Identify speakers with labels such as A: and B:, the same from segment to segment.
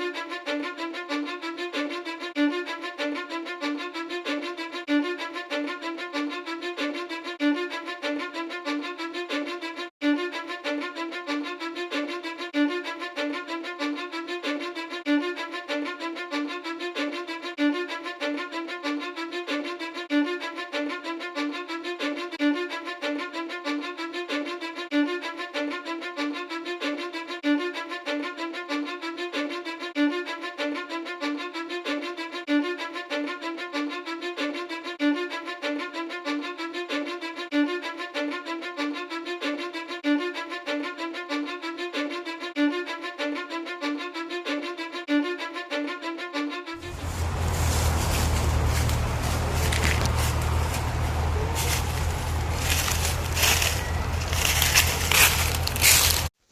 A: thank you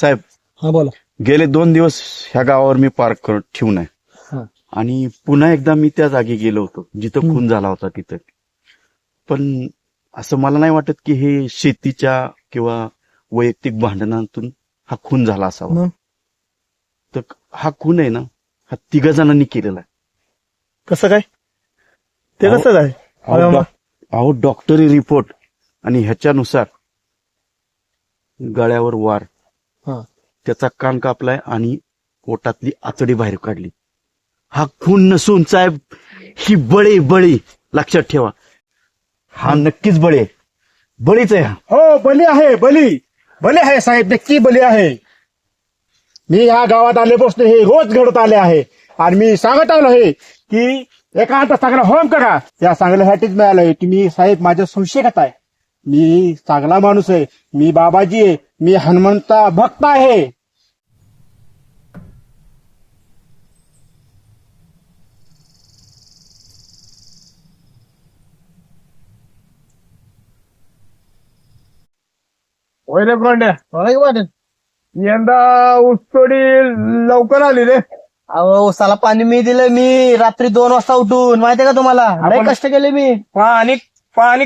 A: साहेब
B: हा बोला
A: गेले दोन दिवस ह्या गावावर मी पार्क करून ठेवून आहे
B: हा.
A: आणि पुन्हा एकदा मी त्या जागी गेलो होतो जिथं खून झाला होता तिथं पण असं मला नाही वाटत की हे शेतीच्या किंवा वैयक्तिक भांडणातून हा खून झाला असावा
B: मग?
A: तर हा खून आहे ना हा तिघ जणांनी केलेला आहे
B: कसं काय ते
A: अहो,
B: कसं काय
A: अहो,
B: अरे वा.
A: डॉ- अहो डॉक्टरी रिपोर्ट आणि ह्याच्यानुसार गळ्यावर वार. त्याचा कान कापलाय आणि पोटातली आतडी बाहेर काढली. हा खून नसून साहेब ही बळी बळी. लक्षात ठेवा. हा नक्कीच बळी आहे. बळीच आहे हा.
C: हो बली आहे बली बली आहे साहेब नक्की बली आहे. मी या गावात आल्यापासून हे रोज घडत आले आहे. आणि मी सांगत आलो आहे की एखादा चांगला होम करा. या सांगण्यासाठीच मी आलोय तुम्ही साहेब माझ्या संशय आहे. मी चांगला माणूस आहे. मी बाबाजी आहे. मी हनुमंता भक्त आहे.
D: होय रे पांड्या यंदा ऊसतोडी लवकर आली रे.
B: अहो उसाला पाणी मी दिलं मी रात्री दोन वाजता उठून. माहितीये का तुम्हाला? लय
D: आपण-
B: कष्ट केले मी.
D: पाणी पाणी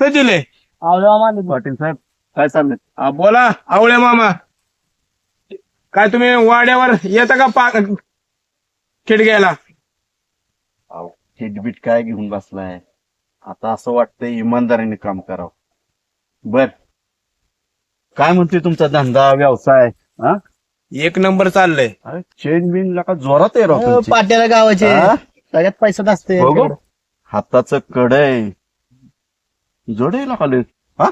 D: सजिले.
A: पाटील साहेब काय चाललंय?
D: हा, बोला आवळे मामा. काय तुम्ही वाड्यावर येता का पा खिडक्याला
A: अहो, हिटबीट काय घेऊन बसलाय? आता असं वाटतंय इमानदारीने काम करावं. बर. काय म्हणते तुमचा धंदा व्यवसाय? हा?
D: एक नंबर चाललंय.
A: अरे चेन बिन लका जोरात आहे राव तुमची.
B: पाट्याला गावाचे.
A: हा?
B: सगळ्यात पैसा असते
A: बघू हाताचं कडय जोडे खाली. हा?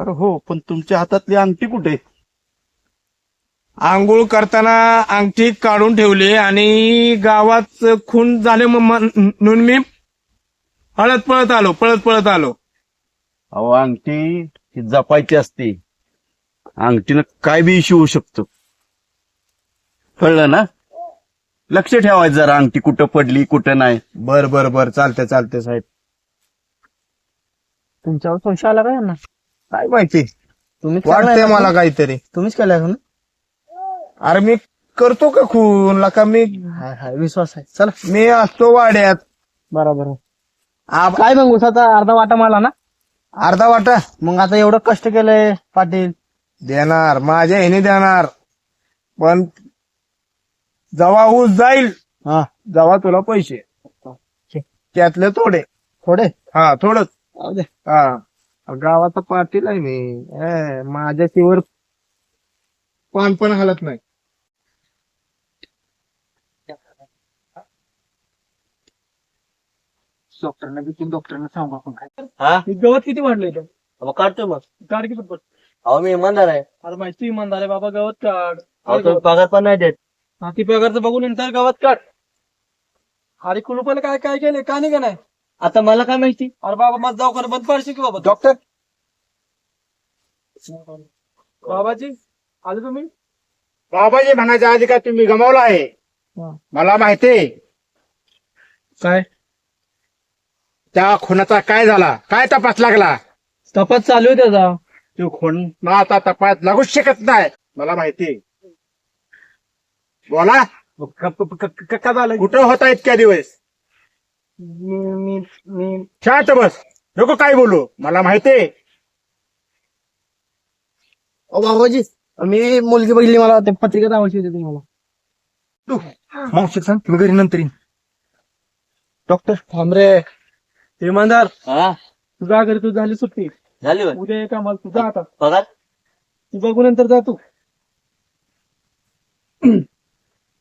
A: अरे हो पण तुमच्या हातातली अंगठी कुठे?
D: आंघोळ करताना अंगठी काढून ठेवली आणि गावात खून झाले म- म्हणून मी पळत पळत आलो पळत पळत आलो.
A: अहो अंगठी ही जपायची असते. अंगठीनं काय बी इश्यू होऊ शकतो. कळलं ना? लक्ष ठेवायचं जरा अंगठी कुठं पडली कुठं नाही.
D: बर बर बर. चालते चालते साहेब.
B: तुमच्यावर संशय आला का यांना?
D: काय माहिती?
B: तुम्हीच
D: वाटतंय
B: केलाय?
D: मला काहीतरी.
B: तुम्हीच केलाय का? ना?
D: अरे मी करतो का खून? का मी
B: हाय हाय विश्वास आहे. चला.
D: मी असतो वाड्यात.
B: बरोबर आहे.
D: आ-
B: काय मग उसाचा अर्धा वाटा मला ना?
D: अर्धा वाटा?
B: मग आता एवढं कष्ट केलंय पाटील.
D: देणार माझ्या ह्याने देणार. पण जेव्हा ऊस जाईल.
B: हा.
D: जेव्हा तुला पैसे. त्यातले थोडे.
B: थोडे?
D: हा थोडं
B: जाऊ दे.
D: हा. गावाचा पाटील आहे मी. ए, माझ्या शिवर पान पण हलत नाही.
B: डॉक्टरना बी डॉक्टरना सांगू आपण काय.
E: हा?
B: गवत किती वाढलंय तो
E: मग काढतो मग.
B: काढ की पटपट.
E: अहो मी इमानदार आहे.
B: अरे माहिती इमानदार आहे बाबा गवत काढ.
E: अहो तुम्ही पगार पण नाही देत.
B: हाती पगारचं बघून नंतर गवत काढ. अरे कुलूपाला काय काय केलंय? का नाही का नाही?
E: आता मला काय माहिती?
B: अरे बाबा माझं दवाखाना बंद पाडशील की बाबा
D: डॉक्टर?
B: बाबाजी आले तुम्ही?
C: बाबाजी म्हणायच्या आधी काय तुम्ही गमावला आहे?
B: हा.
C: मला माहितीये
B: काय?
C: त्या खुनाचा काय झाला? काय तपास लागला?
B: तपास चालू आहे त्याचा.
C: तो खून आता तपास लागूच शकत नाही. मला माहिती. बोला.
D: का झालं
C: कुठं होता इतक्या दिवस?
B: मी मी मी.
C: शांत बस. नको काय बोलू. मला माहितीये
B: बाबाजी
F: मी मुलगी बघितली मला ते पत्रिका दावायची होती तुम्हाला
G: मावशी सांग. मी घरी नंतर येईन. डॉक्टर.
F: थांब रे इमानदार.
H: हा.
F: तुझा घरी तू झाली सुट्टी.
H: झाली होय.
F: उद्या एक आम्हाला तुझा आता.
H: पगार?
F: तू बघू नंतर जा तू.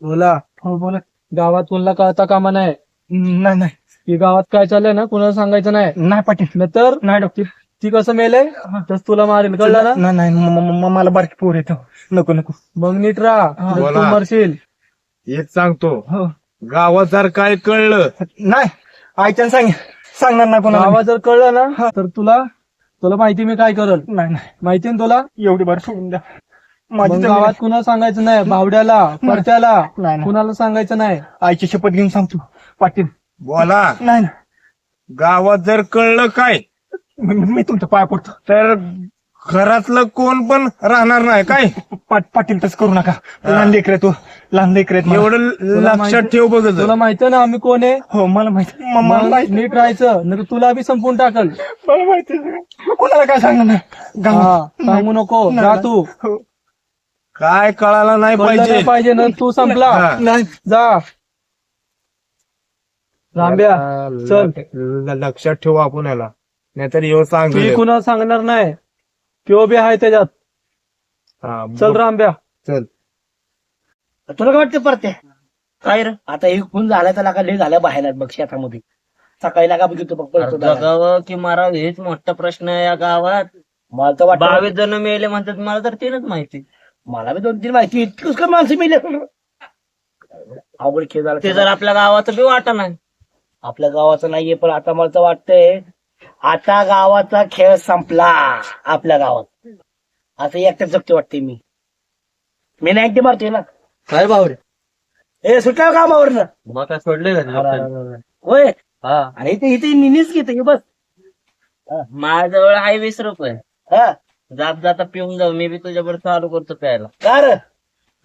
F: बोला. हो बोला. गावात कोणाला कळता कामा नाही
G: नाही नाही.
F: की गावात काय चाललंय ना कोणाला सांगायचं नाही.
G: नाही पाटील.
F: नाहीतर
G: नाही डॉक्टर.
F: ती कसं मेलय तस तुला मारेल कळलं ना?
G: नाही नाही म- म- म- मला बारकी पोर येतो. नको नको.
F: मग नीट राहा नाहीतर तू
D: बोला.
F: मरशील.
D: एक सांगतो.
G: हो.
D: गावात जर काय कळलं.
G: नाही आईच्यानं सांग सांगणार नाही कोणाला
F: गावात जर कळलं ना तर तुला तुला माहिती मी काय करल.
G: नाही नाही.
F: माहिती ना तुला?
G: एवढी बार सोडून द्या. माझी
F: मग
G: जमीन
F: गावात कुणाला सांगायचं नाही? भावड्याला पडत्याला
G: नाही, नाही.
F: कुणाला सांगायचं नाही?
G: आईची शपथ घेऊन सांगतो. पाटील
D: बोला.
G: नाही ना
D: गावात जर कळलं काय
G: मी मी तुमच्या पाया पडतो.
D: तर घरातलं कोण पण राहणार नाही काय?
G: पाटील तसं करू नका. लहान लेकर तो लहान लेकर
D: एवढं लक्षात ठेव बघ जरा.
F: तुला माहिती ना आम्ही कोण आहे?
G: हो मला माहिती म- मला
F: मग
G: माहिती
F: नीट राहायचं नाही तुला बी संपून टाकल.
G: मला माहिती मी कोणाला काय सांगणार नाही?
F: हा
G: गावात.
F: सांगू नको.
G: नाही,
F: जा
G: नाही.
F: तू.
G: हो.
D: काय कळायला नाही
F: कळलं
D: पाहिजे.
F: पाहिजे ना तू संपला.
D: हा.
G: नाही
F: जा. रांब्या चल.
D: ल- लक्षात ठेवू आपण याला. नाहीतर येऊ सांग
F: मी कुणाला सांगणार नाही. त्यो बी आहे त्याच्यात. चल रांब्या
D: चल.
H: तुला काय वाटतं परते काय रे? आता एक खून झाला तर लागा लय झाल्या बाहेर बघ शेतामध्ये. सकाळी लागा बघितलं बघ पळतो दादा.
E: जगावं की मारावं हेच मोठा प्रश्न आहे या गावात.
H: मला तर वाटतं
E: बावीस जण मेले म्हणतात मला तर तीनच माहिती.
H: मला बी दोन तीन माहिती इतकंच का माणसं मिळले अवघड खेळ झाला.
E: ते जर आपल्या गावाचं बी वाटा नाही
H: आपल्या गावाचं नाहीये पण आता मला तर वाटतंय आता गावाचा खेळ संपला आपल्या गावात. आता एकट्याच जगते वाटते मी. मी नाईन्टी मारतोय ना.
E: काय भावरे?
H: ए सुटला कामावर ना
E: मग काय सोडले
H: होय?
E: हा.
H: अरे इथे इथे निनीच घेते बस.
E: माझ्याजवळ आहे वीस रुपये.
H: हा.
E: जात जाता पिऊन जाऊ मी बी तुझ्याबरोबर चालू करतो प्यायला.
H: का रे?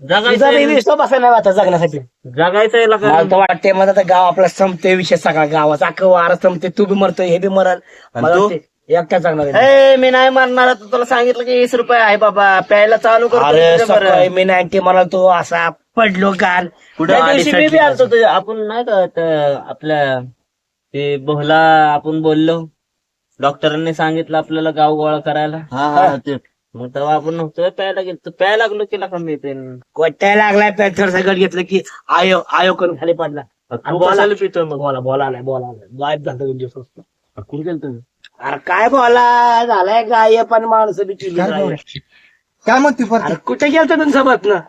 E: जगायचं
H: stop बसायला आता जगण्यासाठी.
E: जगायचं.
H: मला तर वाटते मला तर गाव आपला संपते विषय सगळा गावाचा. अख्खं वारा संपते तू बी मरतोय हे बी मरल. मला वाटते एकटा जगणार आहे.
E: ए, मी नाही मारणार. आता तुला सांगितलं की वीस रुपये आहे बाबा. प्यायला चालू करतो
H: अरे. सकाळी मी नाईन्टी म्हणाल तो असा पडलो काल
E: त्या दिवशी मी बी आलतो तुझ्या आपण नाही का त्या आपल्या ते बोहला आपण बोललो. डॉक्टरांनी सांगितलं आपल्याला गाव गोळा करायला. मग तेव्हा आपण नव्हतो प्यायला गेलो. प्यायला लागलो की का मी पेन?
H: कोट्या लागलाय पॅन्थर सगळं घेतलं की आयो आयो करून खाली पडला.
E: तू कशाला पितोय मग?
H: बोला बोला आलाय बोला आलाय. गायब झालं दोन दिवस
E: कुठे गेलो तुम्ही?
H: अरे काय बोला झालाय गाय पण माणसं बी चिडली
G: काय. बोलू? काय म्हणते परत?
H: अरे कुठे गेलतो तुमचं सोबत ना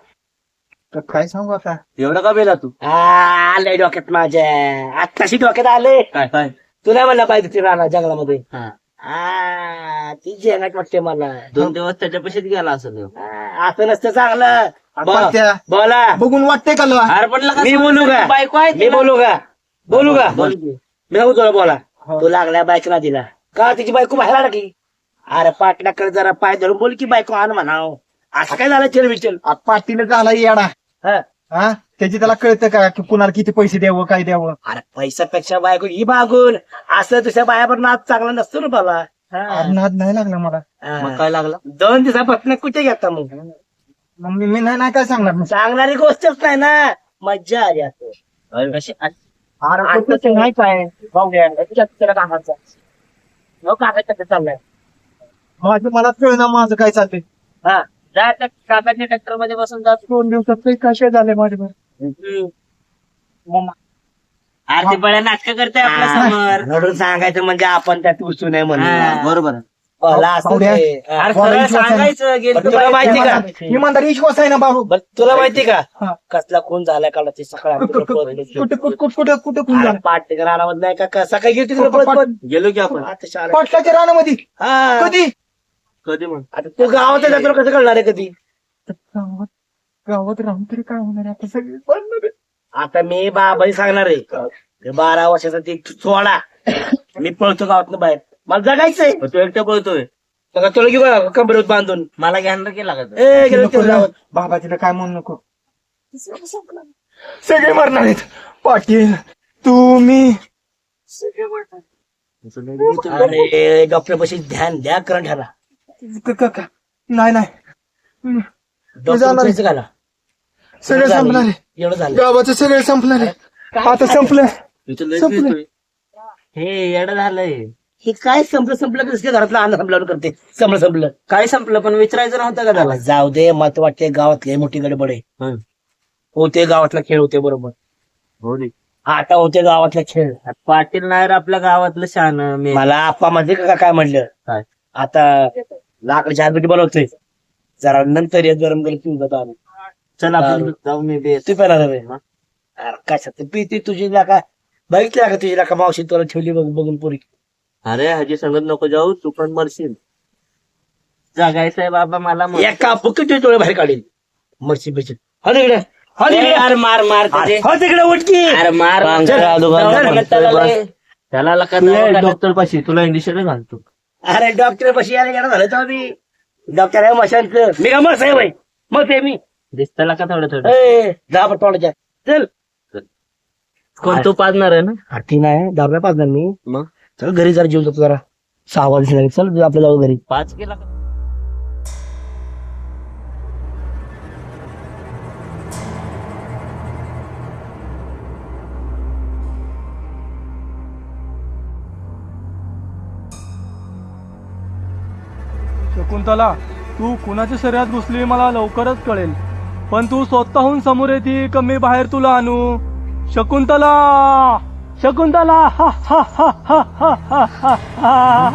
G: काय सांगू आता?
E: एवढा का बेला तू?
H: आलंय डोक्यात माझ्या. आत्ताशी डोक्यात आले.
E: काय काय?
H: तू नाही म्हणला पाहिजे ती राहणार जंगलामध्ये.
E: हा.
H: आ, ती जेंगाट वाटते मला.
E: दोन दिवस त्याच्यापाशीच गेला असं
H: आ, असं नसतं चांगलं. बोला.
G: बघून वाटतंय का लो?
E: अरे पण
H: मी बोलू का?
E: बायको आहे
H: मी बोलू का? बोलू का?
E: बोल. की.
H: मी सांगू तुला बोला. तू लागलाय बायकोला दिला का तिची बायको बाहेर आला? की अरे पाटलाकडे जरा पाय धरून बोल की बायको आण म्हणाव. असं काय झालं चल विचल
G: आ, पाटील झाला येडा.
H: हा.
G: हा? त्याची त्याला कळतं का की कुणाला किती पैसे द्यावं काय द्यावं?
H: अरे पैशापेक्षा बायको ही मागून असं दुसऱ्या बायावर नाच चांगला नसतो ना बाबा. हा.
G: अरे, नाद नाही लागला मला.
E: मग
H: हा.
E: काय लागला?
H: दोन दिवसापासून कुठे घेता मग?
G: मग मी मी नाही नाही काय सांगणार. मग.
H: सांगणारी गोष्टच नाही ना. मज्जा आली असं
E: अरे कशी
H: आता ते नाही काय? भाऊ कामाचा. हो काकाच्या चाललाय?
G: माझं मला कळलं माझं काय चाललंय.
H: हा.
E: जा त्या काकाच्या ट्रॅक्टरमध्ये बसून जा.
G: दोन दिवसात काही कसे झाले माझे
E: आरती बळ्या नाटक करते आपल्यासमोर
H: रडून सांगायचं म्हणजे आपण त्यात घुसू नये म्हणून
E: बरोबर
H: मला असं
G: पाहुड्या.
H: ते- हा.
E: अरे
G: बोला,
E: सरळ
G: विश्वास आहे.
E: सांगायचं गेलं
H: पण तुला माहिती का
G: इमानदार विश्वास आहे ना बाबू
H: बरं, तुला माहिती का
G: हा.
H: कसला खून झालाय काढला ते सकाळी
G: कुठं. कुठं कुठं कुठं
H: नाही का का- सकाळी गेली तिकडे पळत पळत.
E: गेलो की आपण
H: आता.
G: पाटलाच्या रानामध्ये
H: हा.
G: कधी
E: कधी मग
H: आता तू गावात जातो कसं कळणार आहे कधी
G: गावात राहून तरी काय होणार आहे? आता सगळे पडणार आहे.
H: आता मी बाबाई सांगणार आहे. ते बारा वर्षाचा ते सोळा मी पळतो गावात बाहेर. मला जगायचंय.
E: मग तू एकटं पळतोय.
H: मग तुला घेऊ कमरेत बांधून?
E: मला घ्यायला केला का तू?
H: ए गेलो
G: नको
H: ते
G: रे.
H: गावात.
G: बाबा तिला काय म्हणू नको. सगळे मरणार आहेत. पाटील तुम्ही.
H: अरे डॉक्टर पशी ध्यान द्या करंट ह्याला
G: क- क- क- नाही नाही.
F: जाणार आहे.
H: घाला
F: सगळं संपणार आहे.
H: एवढं झालं.
F: गावाचं सगळं संपणार आहे. आता संपलं. संपलं.
E: हे येड झालंय.
H: हे काय संपलं संपलं कसं काय घरातलं अन्न संपल्यावर करते? संपलं संपलं.
E: काय संपलं? पण विचारायचं नव्हतं का त्याला?
H: जाऊ दे मला तर वाटते गावातले मोठी गडबड आहे.
E: हं.
H: होते गावातला खेळ होते बरोबर.
E: हो रे.
H: आता होते गावातला खेळ.
E: पाटील नायर आपल्या गावातलं शान मी
H: मला आप्पा म्हणते का काय म्हणलं?
E: काय?
H: आता लाकडी चहापीठ बनवतोय. जरा नंतर ये गरम गरम पिऊन जातो आम्ही.
E: चल आपण जाऊ मी बे
H: तू पेला रे अरे कशात पिती तुझी लाका बघितली का तुझी लाका मावशी? तुला ठेवली बघ बघून पुरी.
E: अरे हजी सांगत नको जाऊ तू पण मरशील. जगायचंय बाबा मला मर.
H: एका फुकट डोळे बाहेर काढील मरशी बिरशी हा तिकडे हा
E: अरे मार मार त्याचे.
H: हा तिकडे उठकी.
E: अरे मार
H: चल,
E: दवाखान्यात त्याला लका
A: डॉक्टर पाशी तुला इंडिशन घालतो.
H: अरे डॉक्टर पशी यायला गेला झालं तो आम्ही. डॉक्टर आहे मशांत मी का मस आहे बाई? मग आहे मी.
E: दिसतं का थोडं थोडं?
H: ए, दहा पण तोंडाच्या. चल.
E: कोण तू पाजणार आहे ना?
H: आरती नाही. दहा पाचणार मी.
E: मग?
H: चल घरी जरा जेवून जातो जरा. सहा वाजले चल आपल्या जाऊ घरी.
E: पाच केला का?
F: शकुंतला तू कुणाच्या शरीरात घुसली मला लवकरच कळेल. पण तू स्वतःहून समोर येते का मी बाहेर तुला आणू. शकुंतला! शकुंतला! हा हा हा हा हा हा हा.